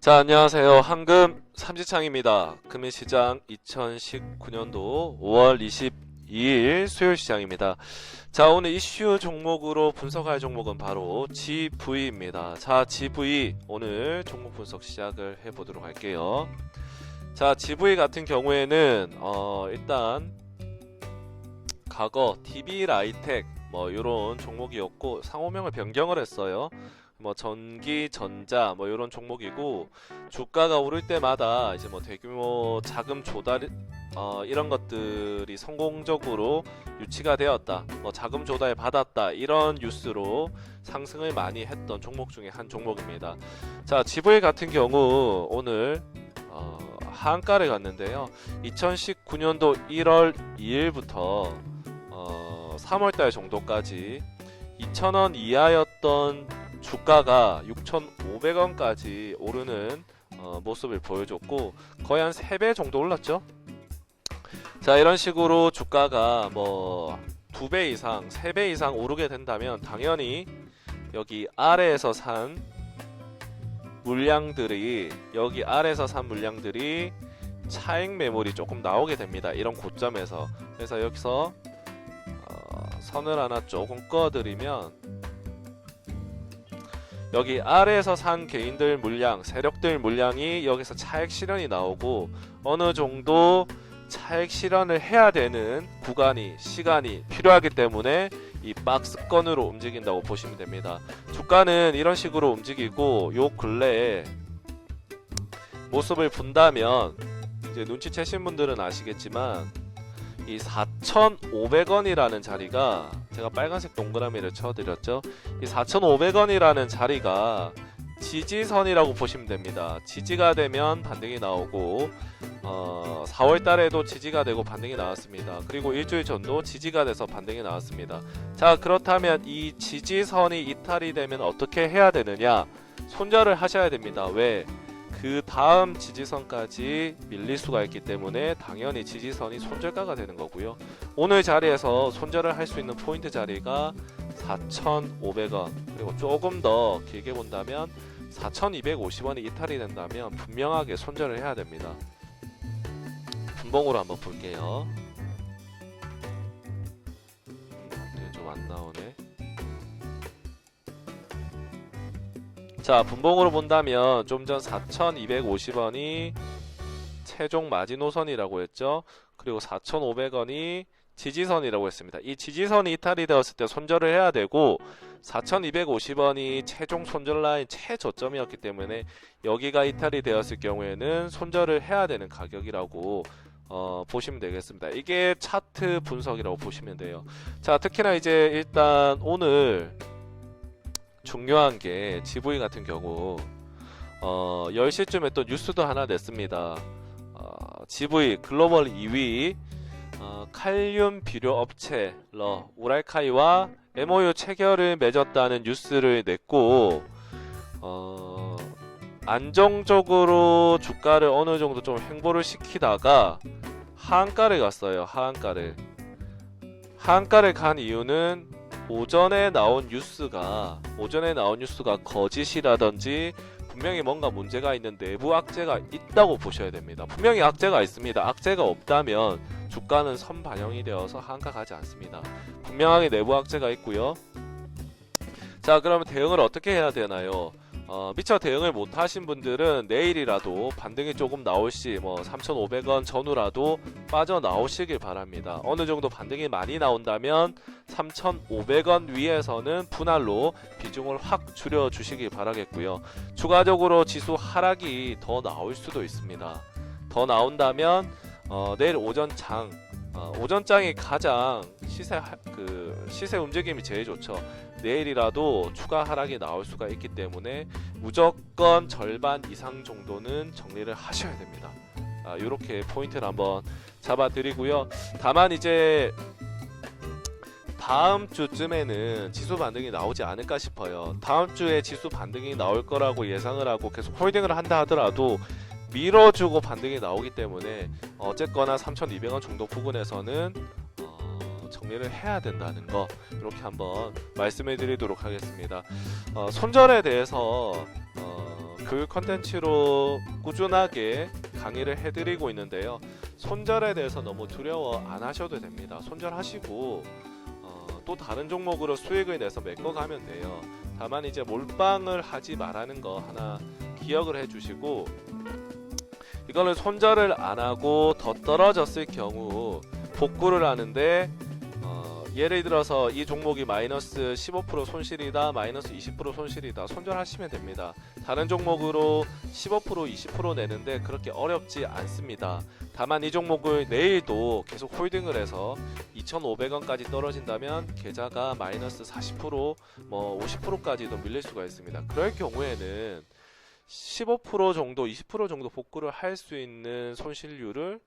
자, 안녕하세요. 황금 삼지창입니다. 금일시장 2019년도 5월 22일 수요일 시장입니다. 자, 오늘 이슈 종목으로 분석할 종목은 바로 GV입니다. 자, GV 오늘 종목 분석 시작을 해보도록 할게요. 자, GV 같은 경우에는 어, 일단 과거 TB 라이텍 뭐 이런 종목이었고 상호명을 변경을 했어요. 뭐 전기, 전자 뭐 이런 종목이고 주가가 오를 때마다 이제 뭐 대규모 자금 조달 어, 이런 것들이 성공적으로 유치가 되었다. 뭐 자금 조달 받았다. 이런 뉴스로 상승을 많이 했던 종목 중에 한 종목입니다. 자, GV 같은 경우 오늘 어, 하한가를 갔는데요. 2019년도 1월 2일부터 어, 3월달 정도까지 2,000원 이하였던 주가가 6,500원까지 오르는 어, 모습을 보여줬고 거의 한 3배 정도 올랐죠. 자 이런 식으로 주가가 뭐 2배 이상, 3배 이상 오르게 된다면 당연히 여기 아래에서 산 물량들이 여기 아래에서 산 물량들이 차익 매물이 조금 나오게 됩니다. 이런 고점에서 그래서 여기서 어, 선을 하나 조금 꺼드리면 여기 아래에서 산 개인들 물량, 세력들 물량이 여기서 차액 실현이 나오고 어느 정도 차액 실현을 해야 되는 구간이 시간이 필요하기 때문에 이 박스권으로 움직인다고 보시면 됩니다. 주가는 이런 식으로 움직이고 요 근래에 모습을 본다면 이제 눈치채신 분들은 아시겠지만 이 4,500원이라는 자리가 제가 빨간색 동그라미를 쳐드렸죠. 이 4,500원이라는 자리가 지지선이라고 보시면 됩니다. 지지가 되면 반등이 나오고 어, 4월 달에도 지지가 되고 반등이 나왔습니다. 그리고 일주일 전도 지지가 돼서 반등이 나왔습니다. 자, 그렇다면 이 지지선이 이탈이 되면 어떻게 해야 되느냐? 손절을 하셔야 됩니다. 왜? 그 다음 지지선까지 밀릴 수가 있기 때문에 당연히 지지선이 손절가가 되는 거고요. 오늘 자리에서 손절을 할 수 있는 포인트 자리가 4,500원 그리고 조금 더 길게 본다면 4,250원이 이탈이 된다면 분명하게 손절을 해야 됩니다. 분봉으로 한번 볼게요. 음, 좀안 나오네. 자, 분봉으로 본다면 좀 전 4,250원이 최종 마지노선이라고 했죠. 그리고 4,500원이 지지선이라고 했습니다. 이 지지선이 이탈이 되었을 때 손절을 해야 되고 4,250원이 최종 손절 라인 최저점이었기 때문에 여기가 이탈이 되었을 경우에는 손절을 해야 되는 가격이라고 어, 보시면 되겠습니다. 이게 차트 분석이라고 보시면 돼요. 자, 특히나 이제 일단 오늘 중요한 게 GV 같은 경우 어, 10시쯤에 또 뉴스도 하나 냈습니다. 어, GV 글로벌 2위 어, 칼륨 비료 업체 러 우랄카이와 MOU 체결을 맺었다는 뉴스를 냈고 어, 안정적으로 주가를 어느 정도 좀 횡보를 시키다가 하한가를 갔어요. 하한가를 하한가를 간 이유는 오전에 나온 뉴스가 오전에 나온 뉴스가 거짓이라든지 분명히 뭔가 문제가 있는 내부 악재가 있다고 보셔야 됩니다. 분명히 악재가 있습니다. 악재가 없다면 주가는 선 반영이 되어서 한가 가지 않습니다. 분명하게 내부 악재가 있고요. 자, 그러면 대응을 어떻게 해야 되나요? 어, 미처 대응을 못 하신 분들은 내일이라도 반등이 조금 나올 시, 뭐 3,500원 전후라도 빠져 나오시길 바랍니다. 어느 정도 반등이 많이 나온다면 3,500원 위에서는 분할로 비중을 확 줄여 주시길 바라겠고요. 추가적으로 지수 하락이 더 나올 수도 있습니다. 더 나온다면 어, 내일 오전 장 어, 오전장이 가장 시세 하- 그 시세 움직임이 제일 좋죠. 내일이라도 추가 하락이 나올 수가 있기 때문에 무조건 절반 이상 정도는 정리를 하셔야 됩니다. 아, 이렇게 포인트를 한번 잡아드리고요. 다만 이제 다음 주쯤에는 지수 반등이 나오지 않을까 싶어요. 다음 주에 지수 반등이 나올 거라고 예상을 하고 계속 홀딩을 한다 하더라도 밀어주고 반등이 나오기 때문에 어쨌거나 3,200원 정도 부근에서는 어, 정리를 해야 된다는 거 이렇게 한번 말씀해 드리도록 하겠습니다. 어, 손절에 대해서 어, 교육 컨텐츠로 꾸준하게 강의를 해드리고 있는데요. 손절에 대해서 너무 두려워 안 하셔도 됩니다. 손절하시고 어, 또 다른 종목으로 수익을 내서 메꿔가면 돼요. 다만 이제 몰빵을 하지 말라는 거 하나 기억을 해주시고 이거는 손절을 안 하고 더 떨어졌을 경우 복구를 하는데 어, 예를 들어서 이 종목이 마이너스 15% 손실이다 마이너스 20% 손실이다 손절하시면 됩니다. 다른 종목으로 15% 20% 내는데 그렇게 어렵지 않습니다. 다만 이 종목을 내일도 계속 홀딩을 해서 2,500원까지 떨어진다면 계좌가 마이너스 40%뭐 50%까지도 밀릴 수가 있습니다. 그럴 경우에는 15% 정도, 20% 정도 복구를 할 수 있는 손실률을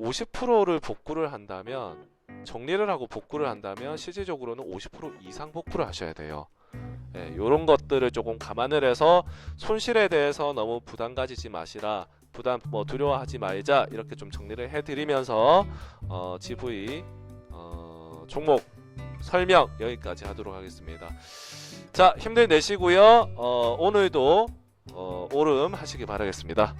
50%를 복구를 한다면 정리를 하고 복구를 한다면 실질적으로는 50% 이상 복구를 하셔야 돼요. 예, 이런 것들을 조금 감안을 해서 손실에 대해서 너무 부담 가지지 마시라. 부담 뭐 두려워하지 말자 이렇게 좀 정리를 해드리면서 어, GV 어, 종목 설명 여기까지 하도록 하겠습니다. 자 힘들 내시고요. 어, 오늘도 어, 오름 하시기 바라겠습니다.